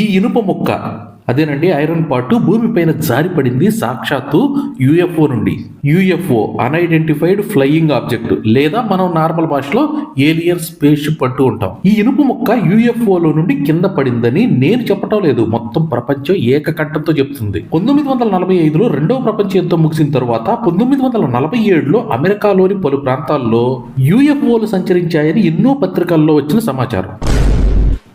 ఈ ఇనుప ముక్క అదేనండి ఐరన్ పాటు భూమిపైన జారిపడింది సాక్షాత్తు యుఎఫ్ఓ నుండి. యుఎఫ్ఓ అన్ఐడెంటిఫైడ్ ఫ్లయింగ్ ఆబ్జెక్ట్ లేదా మనం నార్మల్ భాషలో ఏలియన్ స్పేస్ షిప్ అంటూ ఉంటాం. ఈ ఇనుప ముక్క యుఎఫ్ఓలో నుండి కింద పడిందని నేను చెప్పటం లేదు. మొత్తం ప్రపంచం ఏకకంఠంతో చెప్తుంది. పంతొమ్మిది వందల నలభై ఐదులో రెండవ ప్రపంచ యుద్ధం ముగిసిన తర్వాత పంతొమ్మిది వందల నలభై ఏడులో అమెరికాలోని పలు ప్రాంతాల్లో యుఎఫ్ఓలు సంచరించాయని ఎన్నో పత్రికల్లో వచ్చిన సమాచారం.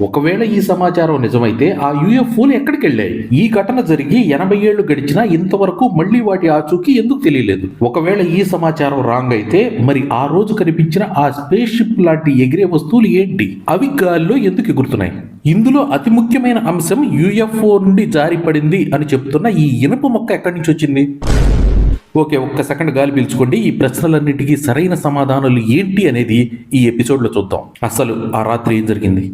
ఒకవేళ ఈ సమాచారం నిజమైతే ఆ యుఎఫ్ఓలు ఎక్కడికి వెళ్ళాయి? ఈ ఘటన జరిగి ఎనభై ఏళ్ళు గడిచినా ఇంతవరకు మళ్ళీ వాటి ఆచూకీ ఎందుకు తెలియలేదు? ఒకవేళ ఈ సమాచారం రాంగ్ అయితే మరి ఆ రోజు కనిపించిన ఆ స్పేస్ షిప్ లాంటి ఎగిరే వస్తువులు ఏంటి? అవి గాల్లో ఎందుకు ఎగురుతున్నాయి? ఇందులో అతి ముఖ్యమైన అంశం యుఎఫ్ఓ నుండి జారిపడింది అని చెప్తున్న ఈ ఇనుప మొక్క ఎక్కడి నుంచి వచ్చింది? ఓకే ఒక్క సెకండ్ గాలి పీల్చుకోండి. ఈ ప్రశ్నలన్నిటికీ సరైన సమాధానాలు ఏంటి అనేది ఈ ఎపిసోడ్లో చూద్దాం. అసలు ఆ రాత్రి ఏం జరిగింది?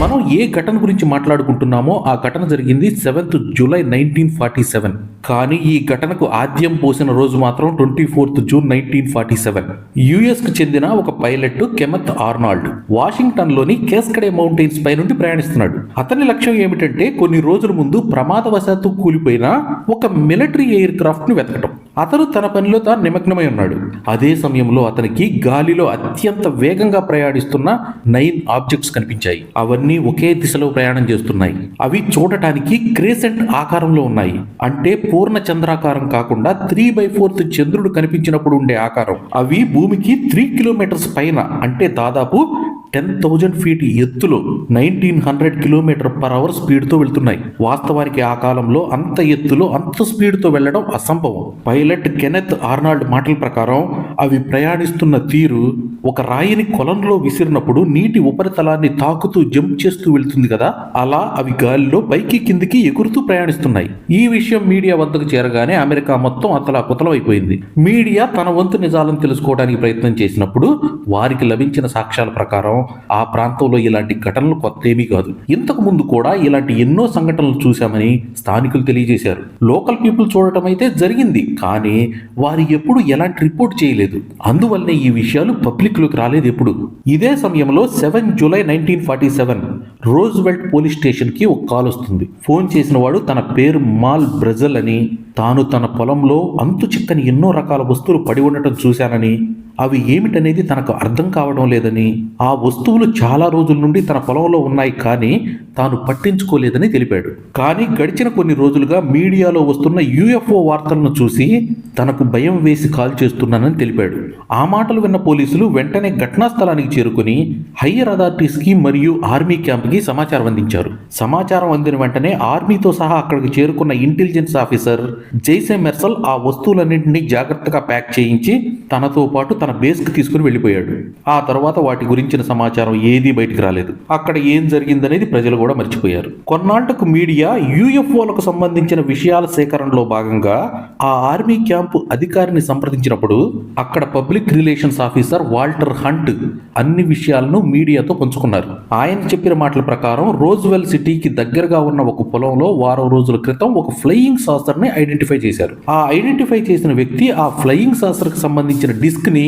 మనం ఏ ఘటన గురించి మాట్లాడుకుంటున్నామో ఆ ఘటన జరిగింది seventh July nineteen forty seven. కానీ ఈ ఘటనకు ఆద్యం పోసిన రోజు మాత్రం twenty fourth June nineteen forty seven. యుఎస్కు చెందిన ఒక పైలట్ కెమెత్ ఆర్నాల్డ్ వాషింగ్టన్లోని కేస్కడే మౌంటైన్స్ పై నుండి ప్రయాణిస్తున్నాడు. అతని లక్ష్యం ఏమిటంటే కొన్ని రోజుల ముందు ప్రమాదవశాత్తు కూలిపోయిన ఒక మిలిటరీ ఎయిర్ క్రాఫ్ట్ని వెతకటం. అతను తన పనిలో తాను నిమగ్నమై ఉన్నాడు. అదే సమయంలో అతనికి గాలిలో అత్యంత వేగంగా ప్రయాణిస్తున్న నైన్ ఆబ్జెక్ట్స్ కనిపించాయి. అవన్నీ ఒకే దిశలో ప్రయాణం చేస్తున్నాయి. అవి చూడటానికి క్రేసెంట్ ఆకారంలో ఉన్నాయి. అంటే పూర్ణ చంద్రాకారం కాకుండా త్రీ బై ఫోర్త్ చంద్రుడు కనిపించినప్పుడు ఉండే ఆకారం. అవి భూమికి త్రీ కిలోమీటర్స్ పైన అంటే దాదాపు టెన్ థౌజండ్ ఫీట్ ఎత్తులో nineteen hundred kilometre per hour స్పీడ్తో వెళ్తున్నాయి. వాస్తవానికి ఆ కాలంలో అంత ఎత్తులో అంత స్పీడ్తో వెళ్ళడం అసంభవం. పైలట్ కెనెత్ ఆర్నాల్డ్ మాటల ప్రకారం అవి ప్రయాణిస్తున్న తీరు ఒక రాయిని కొలంలో విసిరినప్పుడు నీటి ఉపరితలాన్ని తాకుతూ జంప్ చేస్తూ వెళ్తుంది కదా? అలా అవి గాలిలో పైకి కిందికి ఎగురుతూ ప్రయాణిస్తున్నాయి. ఈ విషయం మీడియా వద్దకు చేరగానే అమెరికా మొత్తం అతలా కుతలమైపోయింది మీడియా తన వంతు నిజాలను తెలుసుకోవడానికి ప్రయత్నం చేసినప్పుడు వారికి లభించిన సాక్ష్యాల ప్రకారం ఆ ప్రాంతంలో ఇలాంటి ఘటనలు కొత్త ఏమీ కాదు. ఇంతకు ముందు కూడా ఇలాంటి ఎన్నో సంఘటనలు చూశామని స్థానికులు తెలియజేశారు. లోకల్ పీపుల్ చూడటం అయితే జరిగింది కానీ వారు ఎప్పుడు ఎలాంటి రిపోర్ట్ చేయలేదు. అందువల్లనే ఈ విషయాలు పబ్లిక్లోకి రాలేదు ఎప్పుడు. ఇదే సమయంలో seven July nineteen forty seven Roswell police స్టేషన్కి ఒక కాల్ వస్తుంది. ఫోన్ చేసిన వాడు తన పేరు మాల్ బ్రెజల్ అని తాను తన పొలంలో అంతు చిక్కని ఎన్నో రకాల వస్తువులు పడి ఉండటం చూశానని అవి ఏమిటనేది తనకు అర్థం కావడం లేదని ఆ వస్తువులు చాలా రోజుల నుండి తన పొలంలో ఉన్నాయి కానీ తాను పట్టించుకోలేదని తెలిపాడు. కానీ గడిచిన కొన్ని రోజులుగా మీడియాలో వస్తున్న యూఎఫ్ఓ వార్తలను చూసి తనకు భయం వేసి కాల్ చేస్తున్నానని తెలిపాడు. ఆ మాటలు విన్న పోలీసులు వెంటనే ఘటనా స్థలానికి చేరుకుని హయ్యర్ అథారిటీస్కి మరియు ఆర్మీ క్యాంప్కి సమాచారం అందించారు. సమాచారం అందిన వెంటనే ఆర్మీతో సహా అక్కడికి చేరుకున్న ఇంటెలిజెన్స్ ఆఫీసర్ జైసే మెర్సల్ ఆ వస్తువులన్నింటినీ జాగ్రత్తగా ప్యాక్ చేయించి తనతో పాటు తన బేస్కి తీసుకుని వెళ్ళిపోయాడు. ఆ తర్వాత వాటి గురించిన సమాచారం ఏదీ బయటికి రాలేదు. అక్కడ ఏం జరిగిందనేది ప్రజలు కూడా మర్చిపోయారు. కొన్నాళ్ళకు మీడియా యూఎఫ్ఓలకు సంబంధించిన విషయాల సేకరణలో భాగంగా ఆ ఆర్మీ క్యాంపు అధికారిని సంప్రదించినప్పుడు అక్కడ public relations officer Walter Hunt అన్ని విషయాలను మీడియాతో పంచుకున్నారు. ఆయన చెప్పిన మాటల ప్రకారం రోజ్వెల్ సిటీకి దగ్గరగా ఉన్న ఒక పొలంలో వారం రోజుల క్రితం ఒక ఫ్లయింగ్ సాసర్ని ఐడెంటిఫై చేశారు. ఆ ఐడెంటిఫై చేసిన వ్యక్తి ఆ ఫ్లయింగ్ సాసర్కి సంబంధించిన డిస్క్ని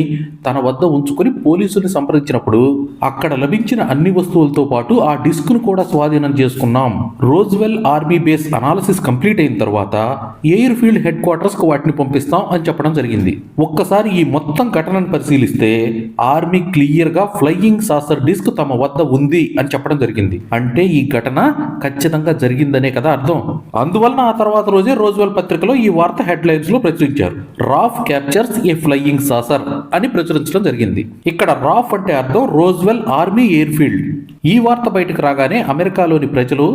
తన వద్ద ఉంచుకొని పోలీసుల్ని సంప్రదించినప్పుడు అక్కడ లభించిన అన్ని వస్తువులతో పాటు ఆ డిస్క్ను కూడా స్వాధీనం చేసుకున్నాం. Roswell army base analysis complete అయిన తర్వాత ఎయిర్ ఫీల్డ్ హెడ్ క్వార్టర్స్కు వాటిని పంపిస్తాం అని చెప్పడం జరిగింది. ఒక్కసారి ఈ మొత్తం ఘటనను పరిశీలిస్తే ఆర్మీ క్లియర్గా ఫ్లయింగ్ సాసర్ డిస్క్ తమ వద్ద ఉంది అని చెప్పడం జరిగింది. అంటే ఈ ఘటన ఖచ్చితంగా జరిగిందనే కదా అర్థం. అందువలన ఆ తర్వాత రోజే రోజ్వెల్ పత్రికలో ఈ వార్త హెడ్ లైన్స్లో ప్రచురించారు. RAAF captures a flying saucer అని ప్రచురించడం జరిగింది. ఇక్కడ రాఫ్ అంటే అర్థం రోజ్వెల్ ఆర్మీ ఎయిర్ఫీల్డ్. ఈ వార్త బయటకు రాగానే అమెరికాలోని ప్రజలు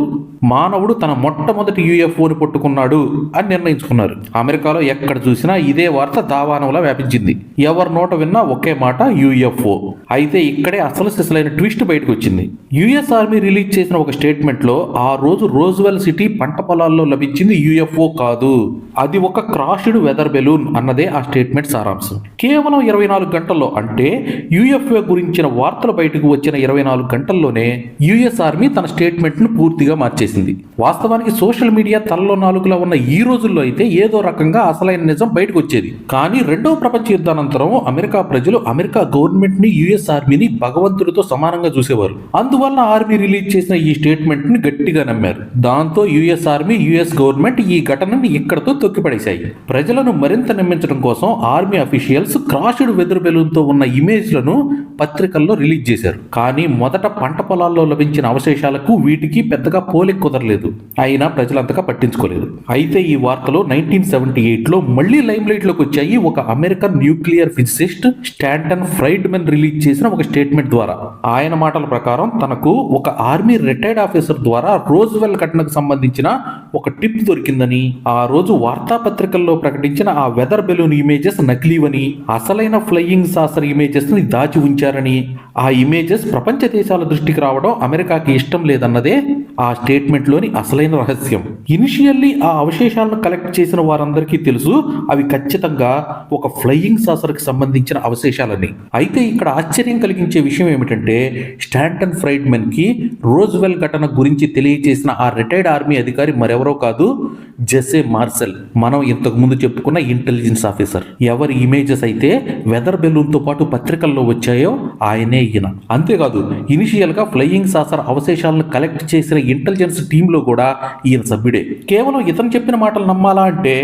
మానవుడు తన మొట్టమొదటి యుఎఫ్ఓని పట్టుకున్నాడు అని నిర్ణయించుకున్నారు. అమెరికాలో ఎక్కడ చూసినా ఇదే వార్త దావానంలా వ్యాపించింది. ఎవరి నోట విన్నా ఒకే మాట యుఎఫ్ఓ. అయితే ఇక్కడే అసలు సిసలైన ట్విస్ట్ బయటకు వచ్చింది. యుఎస్ ఆర్మీ రిలీజ్ చేసిన ఒక స్టేట్మెంట్లో ఆ రోజు రోజ్వెల్ సిటీ పంట పొలాల్లో లభించింది యుఎఫ్ఓ కాదు. అది ఒక క్రాష్డ్ వెదర్ బెలూన్ అన్నదే ఆ స్టేట్మెంట్ సారాంశం. కేవలం ఇరవై నాలుగు గంటల్లో అంటే యుఎఫ్ఓ గురించిన వార్తలు బయటకు వచ్చిన ఇరవై నాలుగు గంటల్లోనే యుఎస్ ఆర్మీ తన స్టేట్మెంట్ను పూర్తిగా మార్చేసింది. వాస్తవానికి సోషల్ మీడియా తలలో నాలుగులో ఉన్న ఈ రోజుల్లో అయితే ఏదో రకంగా అసలైన నిజం బయటకు వచ్చేది కానీ రెండవ ప్రపంచ యుద్ధానంతరం అమెరికా ప్రజలు అమెరికా గవర్నమెంట్ని యుఎస్ ఆర్మీని భగవంతుడితో సమానంగా చూసేవారు. అందువల్ల ఆర్మీ రిలీజ్ చేసిన ఈ స్టేట్మెంట్ని గట్టిగా నమ్మారు. దాంతో యుఎస్ ఆర్మీ యుఎస్ గవర్నమెంట్ ఈ ఘటనని ఇక్కడతో తొక్కిపడేశాయి. ప్రజలను మరింత నమ్మించడం కోసం ఆర్మీ అఫీషియల్స్ క్రాష్డ్ వెదురు బెలూన్తో ఉన్న ఇమేజ్లను పత్రికల్లో రిలీజ్ చేశారు. కానీ మొదట పంట పొలాల్లో లభించిన అవశేషాలకు వీటికి పెద్దగా పోలిక కుదరలేదు. అయినా ప్రజలంతగా పట్టించుకోలేదు. అయితే ఈ వార్తలో నైన్టీన్ సెవెంటీ ఎయిట్లో మళ్ళీ లైమ్ లైట్లోకి వచ్చాయి. ఒక American nuclear physicist Stanton Friedman release చేసిన ఒక స్టేట్మెంట్ ద్వారా. ఆయన మాటల ప్రకారం తనకు ఒక ఆర్మీ రిటైర్డ్ ఆఫీసర్ ద్వారా రోజ్వెల్ ఘటనకు సంబంధించిన ఒక టిప్ దొరికిందని ఆ రోజు వార్తాపత్రికల్లో ప్రకటించిన ఆ వెదర్ బెలూన్ ఇమేజెస్ నకిలీవని అసలైన ఫ్లయింగ్ సాసర్ ఇమేజెస్ని దాచి ఉంచారని ఆ ఇమేజెస్ ప్రపంచ దేశాల దృష్టికి రావడం అమెరికాకి ఇష్టం లేదన్నదే ఆ స్టేట్మెంట్లోని అసలైన రహస్యం. ఇనిషియల్లీ ఆ అవశేషాలను కలెక్ట్ చేసిన వారందరికీ తెలుసు అవి ఖచ్చితంగా ఒక ఫ్లయింగ్ సాసర్కి సంబంధించిన అవశేషాలని. అయితే ఇక్కడ ఆశ్చర్యం కలిగించే విషయం ఏమిటంటే స్టాంటన్ ఫ్రైడ్మెన్కి రోజ్వెల్ ఘటన గురించి తెలియజేసిన ఆ రిటైర్డ్ ఆర్మీ అధికారి మరెవరో కాదు జెసే మార్సెల్ మనం ఇంతకు ముందు చెప్పుకున్న ఇంటెలిజెన్స్ ఆఫీసర్. ఎవరి ఇమేజెస్ అయితే వెదర్ బెలూన్తో పాటు పత్రికల్లో వచ్చాయో ఆయనే ఈయన. అంతేకాదు ఇనిషియల్గా ఫ్లయింగ్ సాసర్ అవశేషాలను కలెక్ట్ చేసిన ఇంటెలిజెన్స్ టీంలో కూడా ఈయన సభ్యుడే. కేవలం ఇతను చెప్పిన మాటలు నమ్మాలా అంటే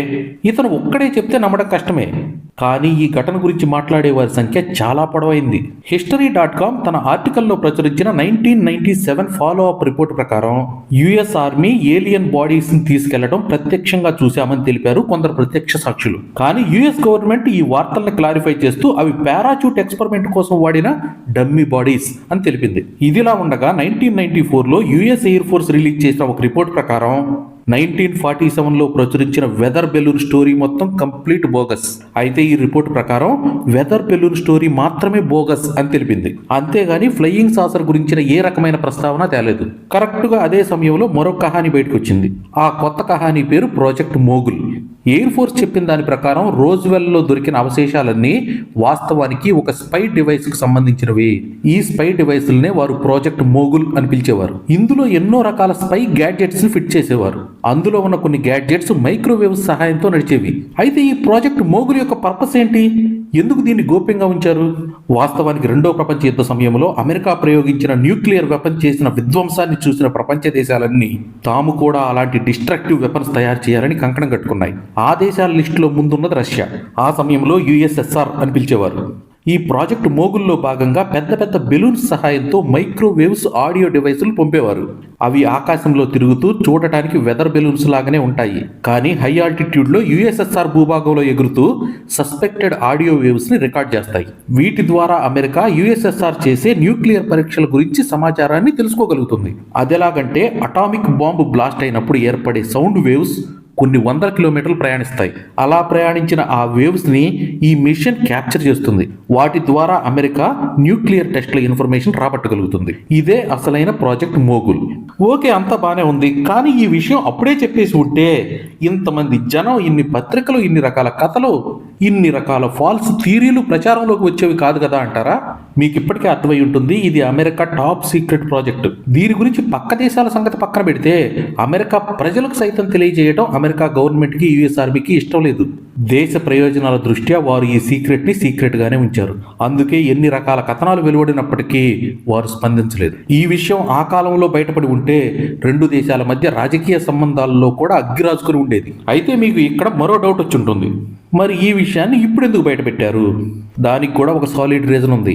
ఇతను ఒక్కడే చెప్తే నమ్మడం కష్టమే. కానీ ఈ ఘటన గురించి మాట్లాడే వారి సంఖ్య చాలా పొడవైంది. హిస్టరీ డాట్ కామ్ తన ఆర్టికల్లో ప్రచురించిన nineteen ninety seven follow up report ప్రకారం యుఎస్ ఆర్మీ ఏలియన్ బాడీస్ని తీసుకెళ్ళడం ప్రత్యక్షంగా చూశామని తెలిపారు కొందరు ప్రత్యక్ష సాక్షులు. కానీ యుఎస్ గవర్నమెంట్ ఈ వార్తల్ని క్లారిఫై చేస్తూ అవి పారాచూట్ ఎక్స్పెరిమెంట్ కోసం వాడిన డమ్మీ బాడీస్ అని తెలిపింది. ఇదిలా ఉండగా నైన్టీన్ నైన్టీ ఫోర్లో యుఎస్ ఎయిర్ ఫోర్స్ రిలీజ్ చేసిన ఒక రిపోర్ట్ ప్రకారం నైన్టీన్ ఫార్టీ సెవెన్లో ప్రచురించిన వెదర్ బెలూన్ స్టోరీ మొత్తం కంప్లీట్ బోగస్. అయితే ఈ రిపోర్ట్ ప్రకారం వెదర్ బెలూన్ స్టోరీ మాత్రమే బోగస్ అని తెలిపింది. అంతేగాని ఫ్లయింగ్ సాసర్ గురించిన ఏ రకమైన ప్రస్తావన తేలేదు. కరెక్ట్గా అదే సమయంలో మరో కహాని బయటకు వచ్చింది ఆ కొత్త కహాని పేరు ప్రాజెక్ట్ మోగుల్. ఎయిర్ ఫోర్స్ చెప్పిన దాని ప్రకారం రోజ్వెల్లో దొరికిన అవశేషాలన్నీ వాస్తవానికి ఒక స్పై డివైస్కు సంబంధించినవి. ఈ స్పై డివైసులనే వారు ప్రాజెక్ట్ మోగుల్ అని పిలిచేవారు. ఇందులో ఎన్నో రకాల స్పై గ్యాడ్జెట్స్ ఫిట్ చేసేవారు. అందులో ఉన్న కొన్ని గ్యాడ్జెట్స్ మైక్రోవేవ్ సహాయంతో నడిచేవి. అయితే ఈ ప్రాజెక్ట్ మోగుల్ యొక్క పర్పస్ ఏంటి? ఎందుకు దీన్ని గోప్యంగా ఉంచారు? వాస్తవానికి రెండో ప్రపంచ యుద్ధ సమయంలో అమెరికా ప్రయోగించిన న్యూక్లియర్ వెపన్ చేసిన విధ్వంసాన్ని చూసిన ప్రపంచ దేశాలన్నీ తాము కూడా అలాంటి డిస్ట్రక్టివ్ వెపన్స్ తయారు చేయాలని కంకణం కట్టుకున్నాయి. ఆ దేశాల లిస్టులో ముందున్నది రష్యా. ఆ సమయంలో యుఎస్ఎస్ఆర్ అని పిలిచేవారు. ఈ ప్రాజెక్ట్ మోగుల్లో భాగంగా పెద్ద పెద్ద బెలూన్స్ సహాయంతో మైక్రోవేవ్స్ ఆడియో డివైసులు పంపేవారు. అవి ఆకాశంలో తిరుగుతూ చూడటానికి వెదర్ బెలూన్స్ లాగానే ఉంటాయి. కానీ హై ఆల్టిట్యూడ్లో యుఎస్ఎస్ఆర్ భూభాగంలో ఎగురుతూ సస్పెక్టెడ్ ఆడియో వేవ్స్ని రికార్డ్ చేస్తాయి. వీటి ద్వారా అమెరికా యుఎస్ఎస్ఆర్ చేసే న్యూక్లియర్ పరీక్షల గురించి సమాచారాన్ని తెలుసుకోగలుగుతుంది. అదెలాగంటే అటామిక్ బాంబు బ్లాస్ట్ అయినప్పుడు ఏర్పడే సౌండ్ వేవ్స్ కొన్ని వందల కిలోమీటర్లు ప్రయాణిస్తాయి. అలా ప్రయాణించిన ఆ వేవ్స్ని ఈ మిషన్ క్యాప్చర్ చేస్తుంది. వాటి ద్వారా అమెరికా న్యూక్లియర్ టెస్ట్ల ఇన్ఫర్మేషన్ రాబట్టగలుగుతుంది. ఇదే అసలైన ప్రాజెక్ట్ మోగుల్. ఓకే అంతా బాగానే ఉంది. కానీ ఈ విషయం అప్పుడే చెప్పేసి ఉంటే ఇంతమంది జనం ఇన్ని పత్రికలు ఇన్ని రకాల కథలు ఇన్ని రకాల ఫాల్స్ థీరీలు ప్రచారంలోకి వచ్చేవి కాదు కదా అంటారా? మీకు ఇప్పటికే అర్థమై ఉంటుంది ఇది అమెరికా టాప్ సీక్రెట్ ప్రాజెక్ట్. దీని గురించి పక్క దేశాల సంగతి పక్కన పెడితే అమెరికా ప్రజలకు సైతం తెలియజేయడం అమెరికా గవర్నమెంట్కి యుఎస్ ఆర్మీకి ఇష్టం లేదు. దేశ ప్రయోజనాల దృష్ట్యా వారు ఈ సీక్రెట్ని సీక్రెట్గానే ఉంచారు. అందుకే ఎన్ని రకాల కథనాలు వెలువడినప్పటికీ వారు స్పందించలేదు. ఈ విషయం ఆ కాలంలో బయటపడి ఉంటే రెండు దేశాల మధ్య రాజకీయ సంబంధాల్లో కూడా అగ్గిరాజుకుని ఉండేది. అయితే మీకు ఇక్కడ మరో డౌట్ వచ్చి ఉంటుంది. మరి ఈ విషయాన్ని ఇప్పుడు ఎందుకు బయటపెట్టారు? దానికి కూడా ఒక సాలిడ్ రీజన్ ఉంది.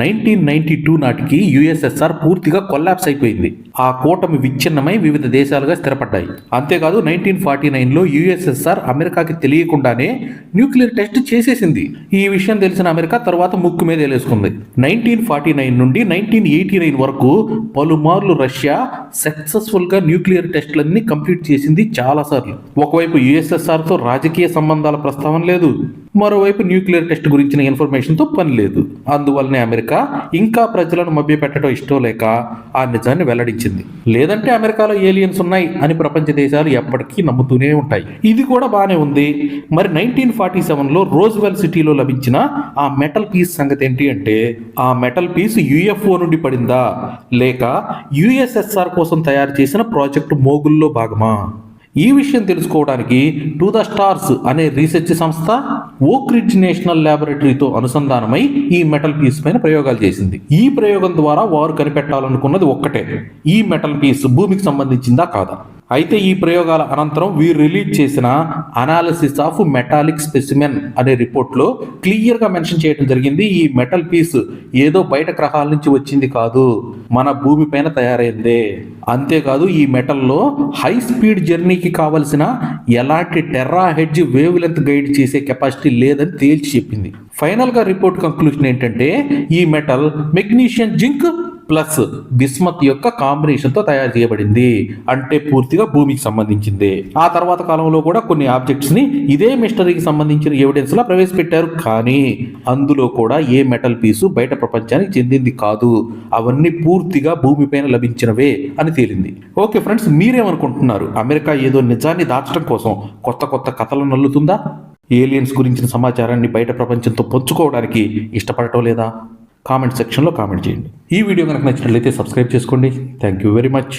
నైన్టీన్ నైన్టీ టూ నాటికి యుఎస్ఎస్ఆర్ పూర్తిగా కొల్లాప్స్ అయిపోయింది. ఆ కూటమి విచ్ఛిన్నమై వివిధ దేశాలుగా స్థిరపడ్డాయి. అంతేకాదు నైన్టీన్ ఫార్టీ నైన్లో యుఎస్ఎస్ఆర్ అమెరికాకి తెలియకుండానే న్యూక్లియర్ టెస్ట్ చేసేసింది. ఈ విషయం తెలిసిన అమెరికా తర్వాత ముక్కు మీద వేలేసుకుంది నైన్టీన్ ఫార్టీ నైన్ నుండి నైన్టీన్ ఎయిటీ నైన్ వరకు పలుమార్లు రష్యా సక్సెస్ఫుల్గా న్యూక్లియర్ టెస్ట్లన్నీ కంప్లీట్ చేసింది చాలాసార్లు. ఒకవైపు యుఎస్ఎస్ఆర్తో రాజకీయ సంబంధాల ప్రస్తావన లేదు. మరోవైపు న్యూక్లియర్ టెస్ట్ గురించిన ఇన్ఫర్మేషన్తో పని లేదు. అందువల్లనే అమెరికా ఇంకా ప్రజలను మభ్యపెట్టడం ఇష్టం లేక ఆ నిజాన్ని వెల్లడించింది. లేదంటే అమెరికాలో ఏలియన్స్ ఉన్నాయి అని ప్రపంచ దేశాలు ఎప్పటికీ నమ్ముతూనే ఉంటాయి. ఇది కూడా బాగానే ఉంది. మరి నైన్టీన్ ఫార్టీ సెవెన్లో రోజ్వెల్ సిటీలో లభించిన ఆ మెటల్ పీస్ సంగతి ఏంటి అంటే ఆ మెటల్ పీస్ యుఎఫ్ఓ నుండి పడిందా? లేక యుఎస్ఎస్ఆర్ కోసం తయారు చేసిన ప్రాజెక్టు మోగుల్లో భాగమా? ఈ విషయం తెలుసుకోవడానికి టు ద స్టార్స్ అనే రీసెర్చ్ సంస్థ ఓక్ రిడ్జ్ నేషనల్ ల్యాబొరేటరీతో అనుసంధానమై ఈ మెటల్ పీస్ పైన ప్రయోగాలు చేసింది. ఈ ప్రయోగం ద్వారా వారు కనిపెట్టాలనుకున్నది ఒక్కటే. ఈ మెటల్ పీస్ భూమికి సంబంధించిందా కాదా? అయితే ఈ ప్రయోగాల అనంతరం వీరు రిలీజ్ చేసిన అనాలిసిస్ ఆఫ్ మెటాలిక్ స్పెసిమెన్ అనే రిపోర్ట్లో క్లియర్గా మెన్షన్ చేయడం జరిగింది. ఈ మెటల్ పీస్ ఏదో బయట గ్రహాల నుంచి వచ్చింది కాదు. మన భూమి పైన తయారైందే. అంతేకాదు ఈ మెటల్లో హై స్పీడ్ జర్నీకి కావలసిన ఎలాంటి terahertz wavelength guide చేసే కెపాసిటీ లేదని తేల్చి చెప్పింది. ఫైనల్గా రిపోర్ట్ కంక్లూషన్ ఏంటంటే ఈ metal magnesium zinc plus bismuth యొక్క కాంబినేషన్తో తయారు చేయబడింది. అంటే పూర్తిగా భూమికి సంబంధించింది. ఆ తర్వాత కాలంలో కూడా కొన్ని ఆబ్జెక్ట్స్ని ఇదే మిస్టరీకి సంబంధించిన ఎవిడెన్స్ లా ప్రవేశపెట్టారు. కానీ అందులో కూడా ఏ మెటల్ పీసు బయట ప్రపంచానికి చెందింది కాదు. అవన్నీ పూర్తిగా భూమిపైన లభించినవే అని తేలింది. ఓకే ఫ్రెండ్స్ మీరేమనుకుంటున్నారు? అమెరికా ఏదో నిజాన్ని దాచడం కోసం కొత్త కొత్త కథలను నల్లుతుందా? ఏలియన్స్ గురించిన సమాచారాన్ని బయట ప్రపంచంతో పంచుకోవడానికి ఇష్టపడటం లేదా? కామెంట్ సెక్షన్లో కామెంట్ చేయండి. ఈ వీడియో కనుక నచ్చినట్లయితే సబ్స్క్రైబ్ చేసుకోండి. Thank you very much